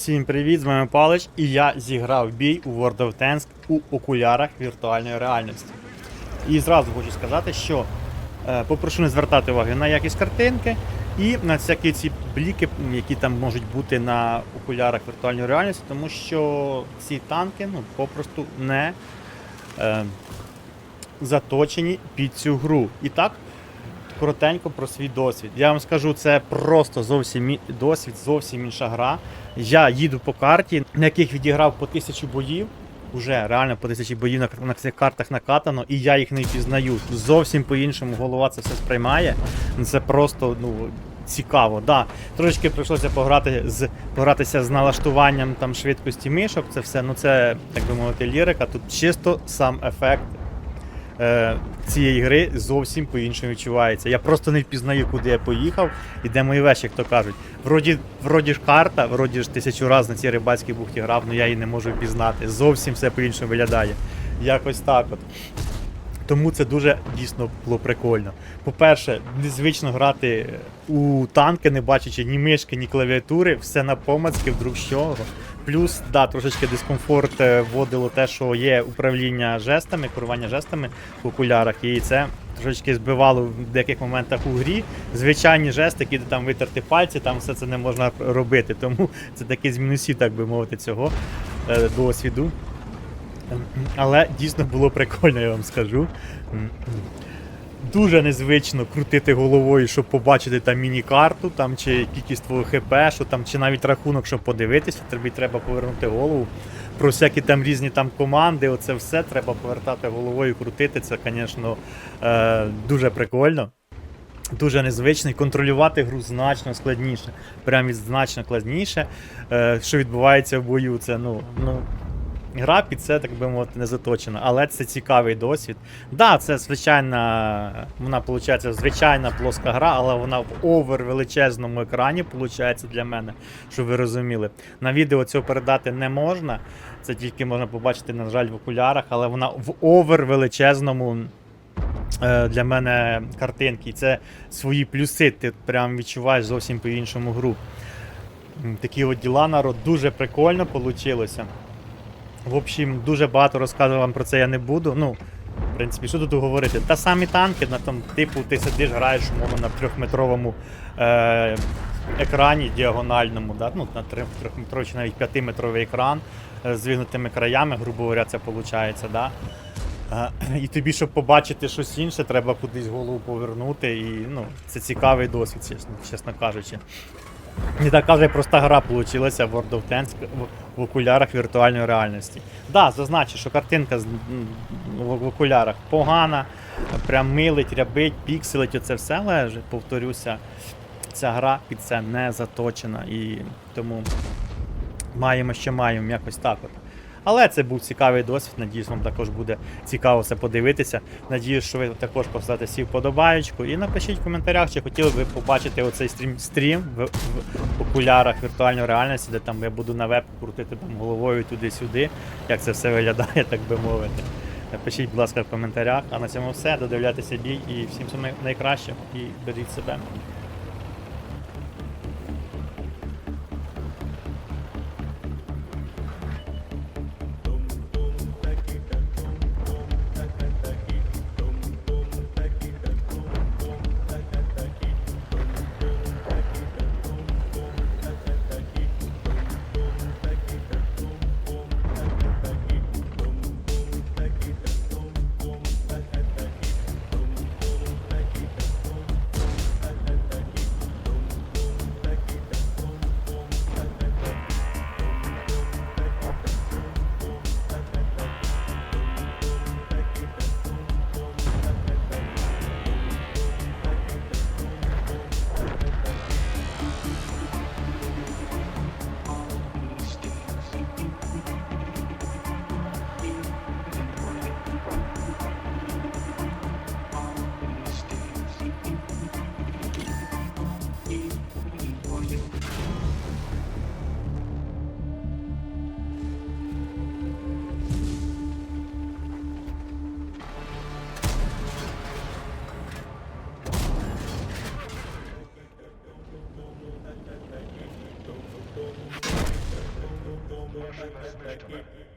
Всім привіт, з вами Палич, і я зіграв бій у World of Tanks у окулярах віртуальної реальності. І зразу хочу сказати, що е, попрошу не звертати уваги на якість картинки і на всякі ці бліки, які там можуть бути на окулярах віртуальної реальності, тому що ці танки ну, попросту не е, заточені під цю гру. І так, коротенько про свій досвід. Я вам скажу, це просто зовсім досвід, зовсім інша гра. Я їду по карті, на яких відіграв по тисячу боїв. Уже реально по тисячі боїв на, на цих картах накатано, і я їх не впізнаю. Зовсім по-іншому голова це все сприймає. Це просто ну, цікаво. Да, трошечки прийшлося пограти з, погратися з налаштуванням там, швидкості мишок. Це все, ну це, так би мовити, лірика. Тут чисто сам ефект е, цієї гри зовсім по-іншому відчувається. Я просто не впізнаю, куди я поїхав і де мої вещі, як то кажуть. Вроді, вроді ж карта, вроді ж тисячу разів на цій рибацькій бухті грав, але я її не можу впізнати. Зовсім все по-іншому виглядає. Якось так от. Тому це дуже дійсно було прикольно. По-перше, незвично грати у танки, не бачачи ні мишки, ні клавіатури, все на помацки, вдруг з чого. Плюс, да, трошечки дискомфорт е, вводило те, що є управління жестами, керування жестами в окулярах, і це трошечки збивало в деяких моментах у грі. Звичайні жести, які там витерти пальці, там все це не можна робити. Тому це такий з мінусів, так би мовити, цього е, досвіду. Ем, Але дійсно було прикольно, я вам скажу. Дуже незвично крутити головою, щоб побачити там міні-карту, там чи кількість твого ХП, що там, чи навіть рахунок, щоб подивитися, тобі треба повернути голову. Про всякі там різні там команди, оце все треба повертати головою, крутити. Це, звісно, е, дуже прикольно. Дуже незвично контролювати гру значно складніше. Прям значно складніше. Е, що відбувається в бою, це ну, ну, Гра під це, так би мовити, не заточена, але це цікавий досвід. Да, це звичайна, вона виходить, звичайна плоска гра, але вона в овер величезному екрані, виходить для мене, щоб ви розуміли. На відео цього передати не можна. Це тільки можна побачити, на жаль, в окулярах, але вона в овер величезному. е, Для мене картинки. І це свої плюси. Ти прям відчуваєш зовсім по-іншому гру. Такі от діла, народ, дуже прикольно вийшло. В общем, дуже багато розказувати вам про це я не буду. Ну, в принципі, що тут говорити? Та самі танки, на тому, типу, ти сидиш, граєш умовно на трьохметровому е- екрані діагональному, да? ну, на трьохметровий чи навіть п'ятиметровий екран е, з вигнутими краями, грубо говоря, це виходить. Да? Е, І тобі, щоб побачити щось інше, треба кудись голову повернути. І ну, це цікавий досвід, чесно кажучи. Не така вже проста гра вийшла в World of Tanks в, окулярах віртуальної реальності. Да, зазначу, що картинка в окулярах погана, прям милить, рябить, пікселить, оце все, але повторюся, ця гра під це не заточена і тому маємо, що маємо, якось так от. Але це був цікавий досвід. Надіюсь, вам також буде цікаво це подивитися. Надіюсь, що ви також поставите всі вподобаєчку. І напишіть в коментарях, чи хотіли б ви побачити оцей стрім, стрім в, в окулярах віртуальної реальності, де там я буду на веб крутити там головою туди-сюди, як це все виглядає, так би мовити. Напишіть, будь ласка, в коментарях. А на цьому все. Додивляйтеся бій і всім найкращого. І беріть себе. Ship is negative.